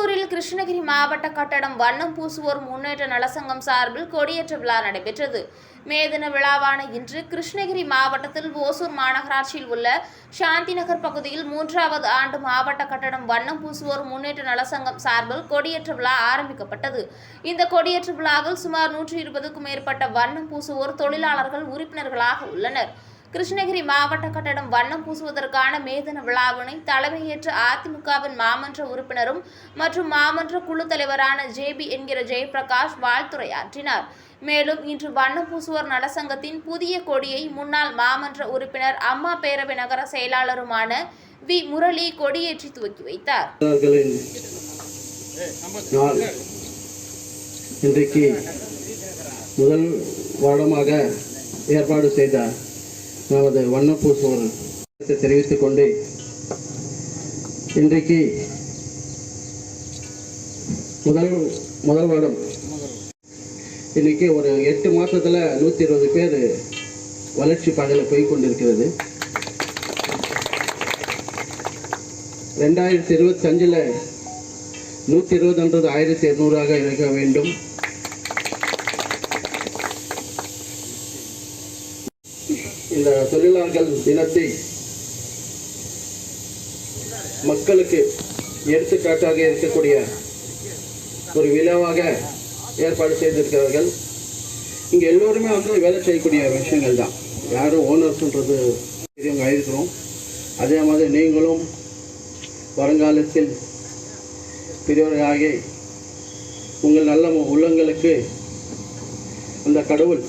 ஓசூரில் கிருஷ்ணகிரி மாவட்ட கட்டடம் வண்ணம் பூசுவோர் முன்னேற்ற நலசங்கம் சார்பில் கொடியேற்ற விழா நடைபெற்றது. மேதின விழாவான இன்று கிருஷ்ணகிரி மாவட்டத்தில் ஓசூர் மாநகராட்சியில் உள்ள சாந்தி நகர் பகுதியில் மூன்றாவது ஆண்டு மாவட்ட கட்டடம் வண்ணம் பூசுவோர் முன்னேற்ற நலசங்கம் சார்பில் கொடியேற்ற விழா ஆரம்பிக்கப்பட்டது. இந்த கொடியேற்ற விழாவில் சுமார் நூற்றி இருபதுக்கும் மேற்பட்ட வண்ணம் பூசுவோர் தொழிலாளர்கள் உறுப்பினர்களாக உள்ளனர். கிருஷ்ணகிரி மாவட்ட கட்டடம் வண்ணம் பூசுவதற்கான மேதன விழாவினை தலைமையேற்ற அதிமுகவின் மாமன்ற உறுப்பினரும் மற்றும் மாமன்ற குழு தலைவரான ஜேபி என்கிற ஜெயபிரகாஷ் வாழ்த்துரையாற்றினார். மேலும் இன்று வண்ணம் பூசுவோர் நலசங்கத்தின் புதிய கொடியை முன்னாள் மாமன்ற உறுப்பினர் அம்மா பேரவை நகர செயலாளருமான வி. முரளி கொடியேற்றி துவக்கி வைத்தார். இன்றைக்கு முதல் வருடமாக ஏற்பாடு செய்தார். நமது வண்ணப்பூசோர் தெரிவித்துக் கொண்டு இன்றைக்கு முதல் முதல் வருடம் இன்னைக்கு ஒரு எட்டு மாசத்துல நூற்றி இருபது பேர் வளர்ச்சி பாதையில் போய் கொண்டிருக்கிறது. ரெண்டாயிரத்தி இருபத்தஞ்சில் நூற்றி இருபதுன்றது ஆயிரத்தி இரநூறாக இருக்க வேண்டும். இந்த தொழிலாளர்கள் தினத்தை மக்களுக்கு எடுத்துக்காட்டாக இருக்கக்கூடிய ஒரு விழாவாக ஏற்பாடு செய்திருக்கிறார்கள். இங்கே எல்லோருமே வந்து வேலை செய்யக்கூடிய விஷயங்கள் தான். யாரும் ஓனர்ஸ்ன்றது பெரியவங்க ஆயிருக்கிறோம். அதே மாதிரி நீங்களும் வருங்காலத்தில் பெரியவர்களாகி உங்கள் நல்ல உள்ளங்களுக்கு அந்த கடவுள்